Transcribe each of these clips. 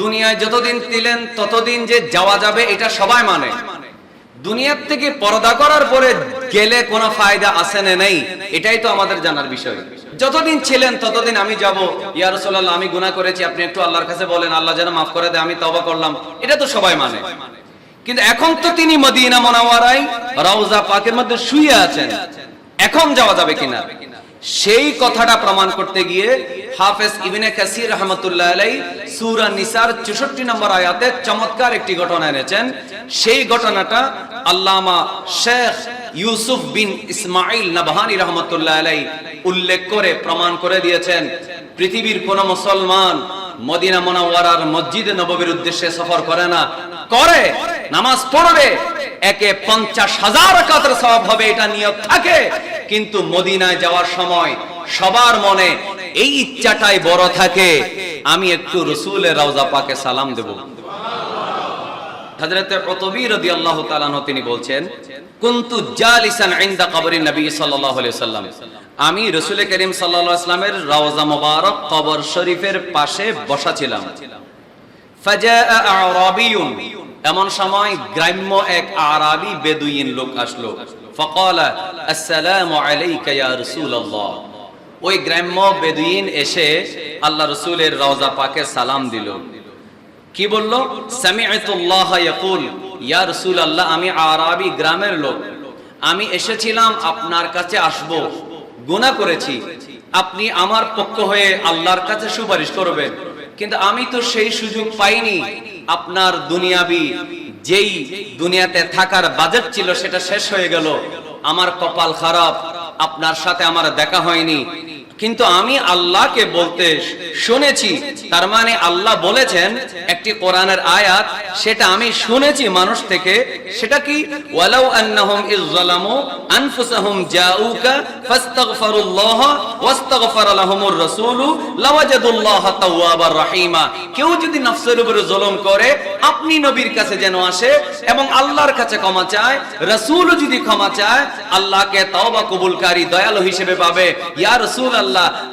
দুনিয়ায় যতদিন ছিলেন ততদিন যে যাওয়া যাবে, এটা সবাই মানে। দুনিয়ার থেকে পর্দা করার পরে গেলে কোনো ফায়দা আছে না নেই, এটাই তো আমাদের জানার বিষয়। যতদিন ছিলেন, ততদিন আমি যাব। ইয়া রাসূলুল্লাহ, আমি গুনাহ করেছি, আপনি একটু আল্লাহর কাছে বলেন, আল্লাহ যেন মাফ করে দেয়, আমি তওবা করলাম। এটা তো সবাই মানে। কিন্তু এখন তো তিনি মদিনা মুনাওয়ারায় রওজা পাকের মধ্যে শুয়ে আছেন। এখন যাওয়া যাবে কিনা? সেই কথাটা প্রমাণ করতে গিয়ে হাফেজ ইবনে কাসির রহমতুল্লাহ আলাই সূরা নিসার 64 নম্বর আয়াতে চমৎকার একটি ঘটনা এনেছেন। সেই ঘটনাটা আল্লামা শেখ ইউসুফ বিন ইসমাইল নবহানী রহমতুল্লাহ আলাই উল্লেখ করে, প্রমাণ করে দিয়েছেন, পৃথিবীর কোন মুসলমান মদিনা মুনাওয়ারার মসজিদ নববীর উদ্দেশ্যে সফর করে না, করে, নামাজ পড়বে, একে পঞ্চাশ হাজার রাকাতের সওয়াব হবে, এটা নিয়ত থাকে। কিন্তু মদিনায় যাওয়ার সময় সবার মনে এই ইচ্ছাটাই বড় থাকে, আমি একটু রসুলের রওজা পাকে সালাম দেব। আমি রাসূল করিম সাল্লামের রওজা কবর শরীফের পাশে বসা ছিলাম এমন সময় গ্রাম্য এক আরাবি বেদুইন লোক আসলো। ফকালা, আসসালামু আলাইকা ইয়া রাসূলুল্লাহ। ওই গ্রাম্য বেদুইন এসে আল্লাহ রসুলের রওজা পাকে সালাম দিল। কি বলল? সামিআতুল্লাহ ইয়াকুল, ইয়া রাসূলুল্লাহ, আমি আরাবি গ্রামের লোক। আমি এসেছিলাম আপনার কাছে আসব। গুনাহ করেছি। আপনি আমার পক্ষ হয়ে আল্লাহর কাছে সুপারিশ করবেন। কিন্তু আমি তো সেই সুযোগ পাইনি। আপনার দুনিয়াবি যেই দুনিয়াতে থাকার বাজেট ছিল সেটা শেষ হয়ে গেল। আমার কপাল খারাপ। আপনার সাথে আমার দেখা হয়নি। কিন্তু আমি আল্লাহকে বলতে শুনেছি, তার মানে আল্লাহ বলেছেন একটি কোরআনের আয়াত, সেটা আমি শুনেছি মানুষ থেকে, সেটা কি? ওয়ালাউ আন্নাহুম ইযলামু আনফুসাহুম জাউকা ফাস্তাগফিরুল্লাহ লাহুমুর রাসূলু লাওয়াজাদুল্লাহ তাওয়াবার কেউ যদি নফসের উপরে জুলুম করে, আপনি নবীর কাছে যেন আসে এবং আল্লাহর কাছে ক্ষমা চায়, রাসূলও যদি ক্ষমা চায়, আল্লাহকে তওবা কবুলকারী, দয়ালু হিসেবে পাবে। ইয়া রাসূল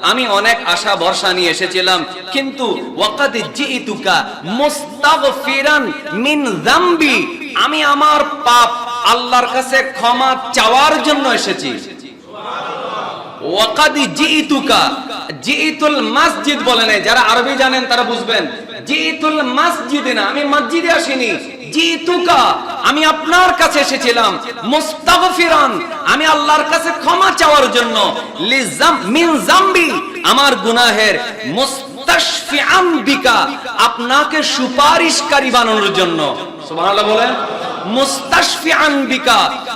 আমি অনেক আশা ভরসা নিয়ে এসেছিলাম, কিন্তু ওয়াকাদ জিইতুকা মুস্তাগফিরান মিন যামবি, আমি আমার পাপ আল্লাহর কাছে ক্ষমা চাওয়ার জন্য এসেছি। ওয়াকাদি জিইতুকা জিইতুল মসজিদ বলে নাই, যারা আরবি জানেন তারা বুঝবেন। জিইতুল মসজিদে না, আমি মসজিদে আসিনি। জিইতুকা আমি আপনার কাছে এসেছিলাম। মুস্তাগফিরান, আমি আল্লাহর কাছে ক্ষমা চাওয়ার জন্য। লিজাম, মিন জামবি, আমার গুনাহের মুস্তাশফিআন বিকা, আপনাকে সুপারিশকারী বানানোর জন্য। সুবহানাল্লাহ বলেন।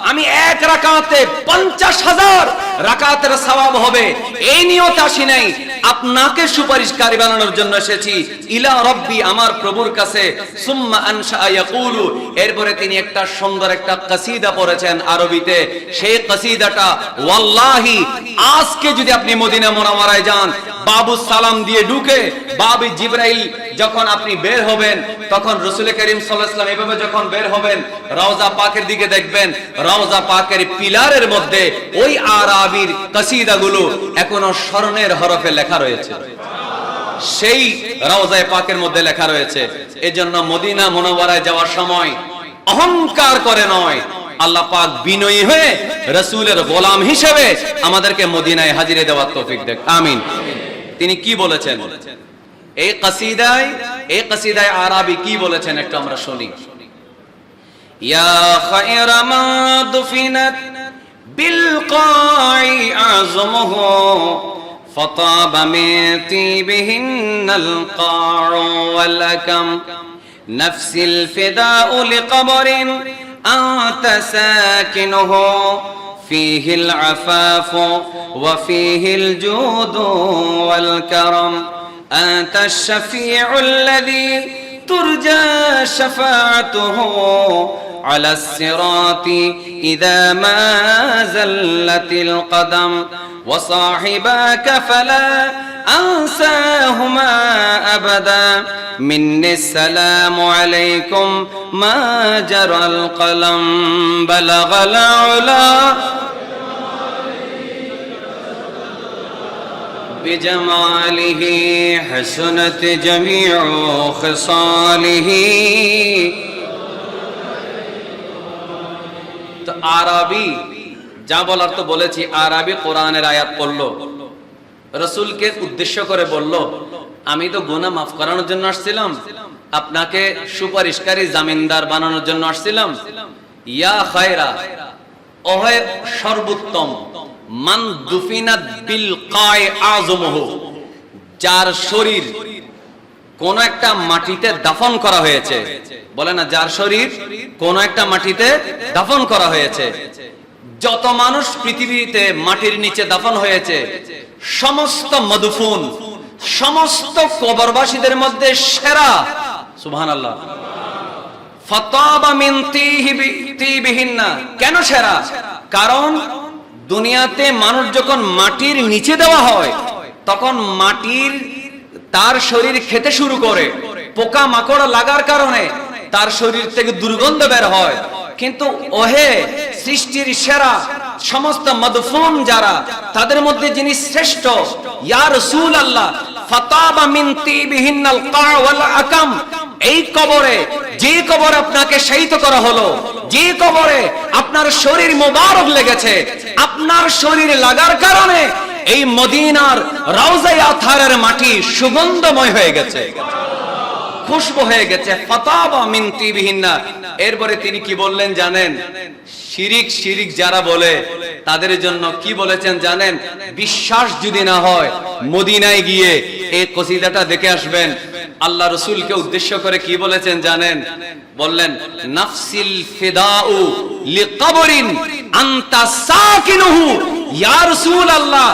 আমি এক রাকাতে পঞ্চাশ হাজার রাকাতের সওয়াব হবে। এই নিয়ত আসি নাই। আপনাকে সুপারিশকারী বানানোর জন্য এসেছি। ইলা রব্বি, আমার প্রভুর কাছে। সুম্মা ইয়াকুলু। এরপরে তিনি একটা সুন্দর একটা কাসিদা পড়েছেন আরবিতে। সেই কাসিদাটা, ওয়াল্লাহি, আজকে যদি আপনি মদিনা মুনাওয়ারায় যান বাবু সালাম দিয়ে ঢুকে বাবি জিব্রাইল যখন আপনি বের হবেন, তখন রসুল করিম সাল্লাম এভাবে যখন বের হবেন, রওজা পাকের দিকে দেখবেন, রওজা পাকের পিলারের মধ্যে ওই আরাবির কাসিদাগুলো এখনও স্মরণের হরফে লেখা রয়েছে। সেই রওজায় পাকের মধ্যে লেখা রয়েছে, এজন্য মদিনা মনোবরায় যাওয়ার সময় অহংকার করে নয়, আল্লাহ পাক বিনয়ী হয়ে রসুলের গোলাম হিসেবে আমাদেরকে মদিনায় হাজিরে দেওয়ার তৌফিক দেখ, আমিন। তিনি কি বলেছেন এই কাসিদায় এই কাসিদায় আরাবি কি বলেছেন একটু আমরা শুনি ইয়া খায়রা মা দুফিনাত বিল কাই আযমুহু فطاب من طيبهن القاع والأكم نفس الفداء لقبر أنت ساكنه فيه العفاف وفيه الجود والكرم. أنت الشفيع الذي ترجى شفاعته على الصراط إذا ما زلت القدم. وصاحباك فلا أنساهما أبدا مني السلام عليكم ما جرى القلم بلغ العلا بجماله حسنت جميع خصاله তো আরবি যা বলার তো বলেছি আরবি কোরআনের আয়াত পড়লো রসুলকে উদ্দেশ্য করে বলল, আমি তো গুনাহ মাফ করানোর জন্য আসছিলাম। আপনাকে সুপারিশকারী জামিনদার বানানোর জন্য আসছিলাম। ইয়া খায়রা ওহে সর্বোত্তম, মান দুফিনাত বিল কায় আজমহ যার শরীর কোন একটা মাটিতে দাফন করা হয়েছে। বলে না, যার শরীর কোন একটা মাটিতে দাফন করা হয়েছে। যত মানুষ পৃথিবীতে মাটির নিচে দাফন হয়েছে, সমস্ত মধুফুন, সমস্ত কবরবাসীদের মধ্যে সেরা। তিহিবি- তিবিহিন্না। কেন সেরা? কারণ দুনিয়াতে মানুষ যখন মাটির নিচে দেওয়া হয়, তখন মাটির তার শরীর খেতে শুরু করে। পোকা মাকড় লাগার কারণে তার শরীর থেকে দুর্গন্ধ বের হয়। কিন্তু ওহে সৃষ্টির সেরা সমস্ত মদফুন যারা, তাদের মধ্যে যিনি শ্রেষ্ঠ, ইয়া রাসূল আল্লাহ আকাম, এই কবরে যে কবর আপনাকে শায়িত করা হলো, যে কবরে আপনার শরীর মোবারক লেগেছে, আপনার শরীর লাগার কারণে এই মদিনার রওজায়ে আথারের মাটি সুগন্ধময় হয়ে গেছে। খুশবু হয়ে গেছে। এরপরে তিনি কি বললেন জানেন? শিরিক শিরিক যারা বলে, তাদের জন্য কি বলেছেন জানেন? বিশ্বাস যদি না হয়, মদিনায় গিয়ে এই কসিদাটা দেখে আসবেন। আল্লাহ রসুলকে উদ্দেশ্য করে কি বলেছেন জানেন? বললেন, নাফসিল ফিদাউ লিকবরিন আনতা সাকিনুহু। ইয়া রাসূল আল্লাহ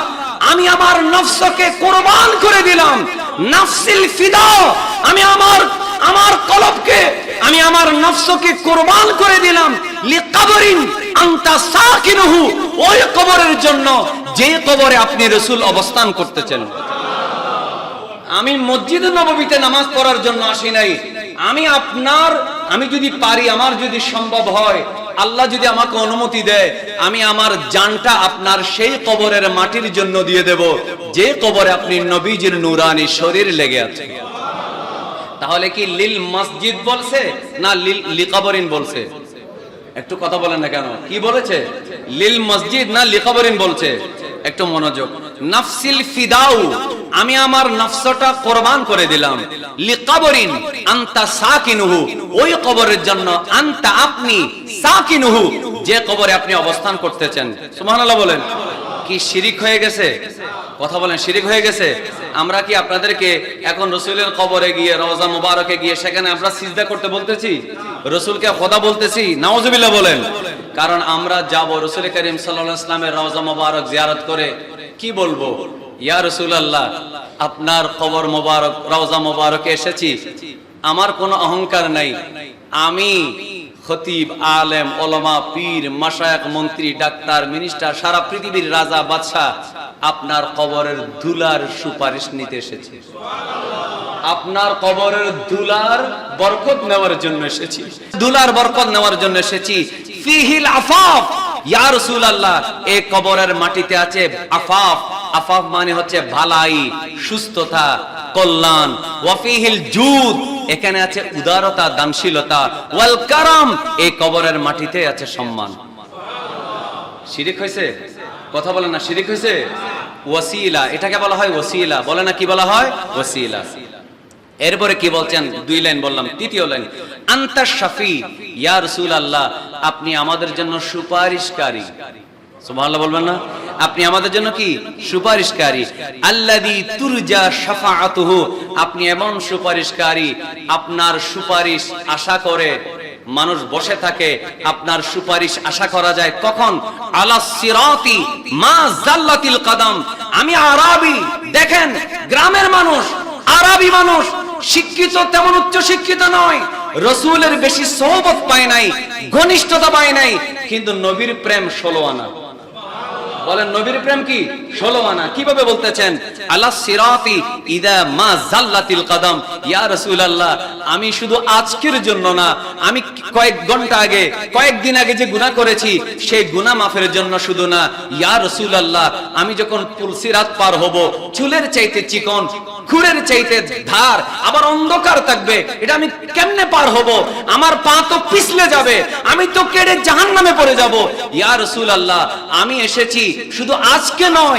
আমি আমার নফসকে কোরবান করে দিলাম। নাফসিল ফিদা। আমি আমার আমার কলবকে, আমি আমার নফসকে কোরবান করে দিলাম। লিকাবরিন আনতা সাকিনুহু। ওই কবরের জন্য যে কবরে আপনি রসুল অবস্থান করতেছেন। আমি মসজিদ নববীতে নামাজ পড়ার জন্য আসি নাই। আমি আপনার, আমি যদি পারি, আমার যদি সম্ভব হয় আল্লাহ যদি আমাকে অনুমতি দেয়, আমি আমার জানটা আপনার সেই কবরের মাটির জন্য দিয়ে দেব, যে কবরে আপনি নবীজির নুরানি শরীর লেগে আছে। তাহলে কি লিল মসজিদ বলছে না লিল লিকাবরিন বলছে? একটু কথা বলেন না কেন? কি বলেছে? লিল মসজিদ না লিকাবরিন বলছে? একটু মনোযোগ। নাফসিল ফিদাউ, আমি আমার নফসটা কোরবান করে দিলাম। লিকাবরিন, আনতা সাকিনুহু, ওই কবরের জন্য আনতা আপনি সাকিনুহু, যে কবরে আপনি অবস্থান করতেছেন। সুবহানাল্লাহ বলেন। কি শিরিক হয়ে গেছে? কথা বলেন, শিরিক হয়ে গেছে? আমরা কি আপনাদেরকে এখন রসুলের কবরে গিয়ে রওজা মুবারকে গিয়ে সেখানে আমরা সিজদা করতে বলতেছি? রসুলকে খোদা বলতেছি? নাওজুবিল্লাহ বলেন। কারণ আমরা যাব রসুল করিম সাল্লাল্লাহু আলাইহি ইসলামের রওজা মুবারক জিয়ারত করে। কি বলব? ইয়া রাসূলুল্লাহ, আপনার কবর মুবারক রওজা মুবারকে এসেছি। আমার কোনো অহংকার নাই। আমি খতিব, আলেম, ওলামা, পীর, মাশায়েখ, মন্ত্রী, ডাক্তার, মিনিস্টার, সারা পৃথিবীর রাজা, বাদশাহ আপনার কবরের দুলার সুপারিশ নিতে এসেছি। আপনার কবরের দুলার বরকত নেওয়ার জন্য এসেছি। দুলার বরকত নেওয়ার জন্য এসেছি। ফিহিল আফাফ! ইয়া রাসূলুল্লাহ এই কবরের মাটিতে আছে আফাফ। আফাফ মানে হচ্ছে ভালাই, সুস্থতা কল্যাণ। ওয়াফিহিল জুদ, এখানে আছে উদারতা, দানশীলতা। ওয়াল কারাম, এই কবরের মাটিতে আছে সম্মান। শিরিক হয়েছে? কথা বলে না, শিরিক হয়েছে? ওয়াসিলা, এটাকে বলা হয় ওয়াসিলা। বলে না কি বলা হয়? ওয়াসিলা। এরপরে কি বলছেন? দুই লাইন বললাম, তৃতীয় লাইন। আন্তা শাফি, ইয়া রাসূলুল্লাহ, আপনি আমাদের জন্য সুপারিশকারী। আপনি আমাদের জন্য কি? সুপারিশকারী। আল্লাযী তুরজা শাফাআতুহু। আপনি এমন সুপারিশকারী, আপনার সুপারিশ আশা করে মানুষ বসে থাকে, আপনার সুপারিশ আশা করা যায় কখন? আমি আরাবি, দেখেন, গ্রামের মানুষ, আরবি মানুষ, শিক্ষিত তেমন উচ্চ শিক্ষিত নয়, রসুলের বেশি সহবত পায় নাই, ঘনিষ্ঠতা পায় নাই, কিন্তু নবীর প্রেম ষোলো আনা। বলেন নবীর প্রেম কি? ষোলো আনা, কীভাবে বলতেছেন? আল্লাহ সিরাতি ইদা মা জাল্লাতিল কদম। ইয়া রাসূলুল্লাহ, আমি শুধু আজকের জন্য না, আমি কয়েক ঘণ্টা আগে কয়েকদিন আগে যে গুনাহ করেছি, সেই গুনাহ মাফের জন্য শুধু না, ইয়া রাসূলুল্লাহ, আমি যখন পুলসিরাত পার হব, চুলের চাইতে চিকন, খুরের চাইতে ধার, আবার অন্ধকার থাকবে, এটা আমি কেমনে পার হব? আমার পা তো পিছলে যাবে, আমি তো কেড়ে জাহান নামে পড়ে যাব। ইয়া রসুল আল্লাহ আমি এসেছি শুধু আজকে নয়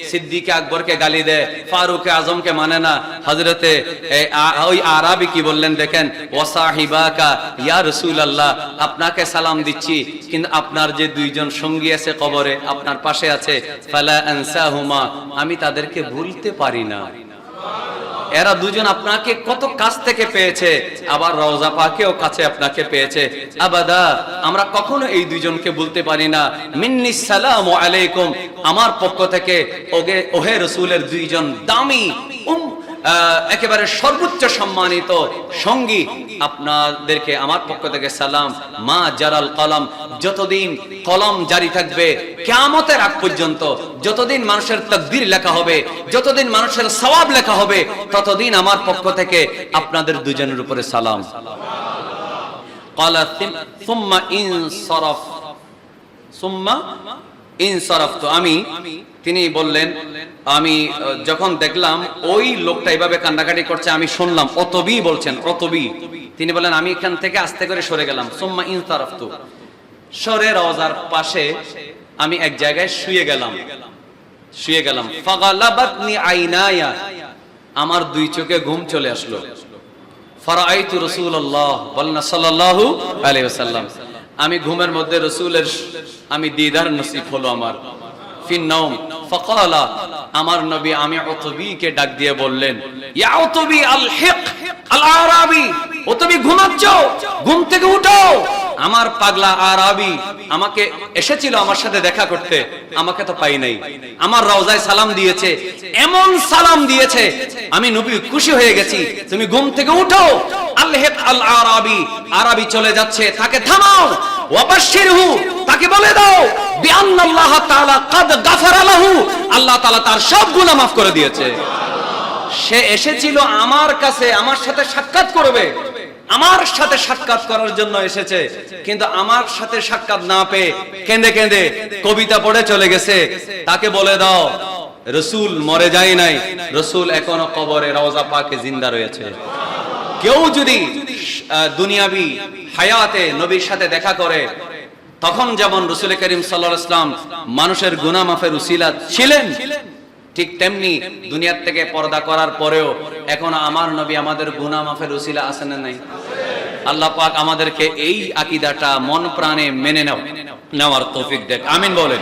সিদ্দিক আকবরকে গালি দেয়, ফারুক আজমকে মানে না। হজরতে ওই আরবি কি বললেন দেখেন, ওয়াসাহিবাকা, ইয়া রাসূলুল্লাহ, আপনাকে সালাম দিচ্ছি, কিন্তু আপনার যে দুইজন সঙ্গী আছে কবরে, আপনার পাশে আছে, ফালা আনসাহুমা, আমি তাদেরকে ভুলতে পারি না। এরা দুজন আপনাকে কত কাছ থেকে পেয়েছে? আবার রওজা পাকেও কাছে আপনাকে পেয়েছে। আবাদা, আমরা কখনো এই দুইজনকে বলতে পারি না। মিন্নি সালাম আলাইকুম। আমার পক্ষ থেকে, ওগে, ওহে রসুলের দুইজন দামি একেবারে সর্বোচ্চ সম্মানিত সঙ্গী আপনাদেরকে আমার পক্ষ থেকে সালাম মা জারাল কলম যতদিন কলম জারি থাকবে কেয়ামতের আগ পর্যন্ত যতদিন মানুষের তকদির লেখা হবে যতদিন মানুষের সওয়াব লেখা হবে ততদিন আমার পক্ষ থেকে আপনাদের দুজনের উপরে সালাম قال ثم انصرف ثم আমি। তিনি বললেন আমি যখন দেখলাম ওই লোকটা এইভাবে কান্নাকাটি করছে আমি শুনলাম অতবি বলছেন অতবি। তিনি বলেন আমি এখান থেকে আস্তে করে সরে গেলাম সুম্মা ইনসারাফতু। সরে রওজার পাশে আমি এক জায়গায় শুয়ে গেলাম। শুয়ে গেলাম। ফাগালাবাতনি আইনায়া। আমার দুই চোখে ঘুম চলে আসলো। ফারাআইতু রাসূলুল্লাহ বলেন সাল্লাল্লাহু আলাইহি ওয়াসাল্লাম। আমি ঘুমের মধ্যে রসুলের আমি দিদার নসিব হলো আমার। আমার নবী আমি অতবিকে ডাক দিয়ে বললেন ঘুমাচ্ছ, ঘুম থেকে উঠো। আমার পাগলা আরাবি আমাকে এসেছিল আমার সাথে দেখা করতে, আমাকে তো পাই নাই। আমার রওজায় সালাম দিয়েছে, এমন সালাম দিয়েছে, আমি নবী খুশি হয়ে গেছি, তুমি ঘুম থেকে উঠো। আল্লাহ আল আরাবি আরাবি চলে যাচ্ছে, তাকে থামাও। তাকে বলে দাও আল্লাহ তার সব গুনাহ মাফ করে দিয়েছে। সে এসেছিল আমার কাছে, আমার সাথে সাক্ষাৎ করবে। আমার সাথে সাক্ষাৎ করার জন্য এসেছে। কিন্তু আমার সাথে সাক্ষাৎ না পেয়ে কেঁদে কেঁদে কবিতা পড়ে চলে গেছে। তাকে বলে দাও, রসুল মরে যায় নাই। রসুল এখনও কবরে রওজা পাকে জিন্দা রয়েছে। কেউ যদি দুনিয়াবি হায়াতে নবীর সাথে দেখা করে, তখন যেমন রসুল করিম সাল্লাহ ইসলাম মানুষের গুনাহ মাফের উসিলা ছিলেন ঠিক তেমনি দুনিয়ার থেকে পর্দা করার পরেও এখন আমার নবী আমাদের গুনা মাফের উসিলা আছে না নাই? আল্লাহ পাক আমাদেরকে এই আকিদাটা মন প্রাণে মেনে নাও, নেওয়ার তৌফিক দেখ আমিন বলেন।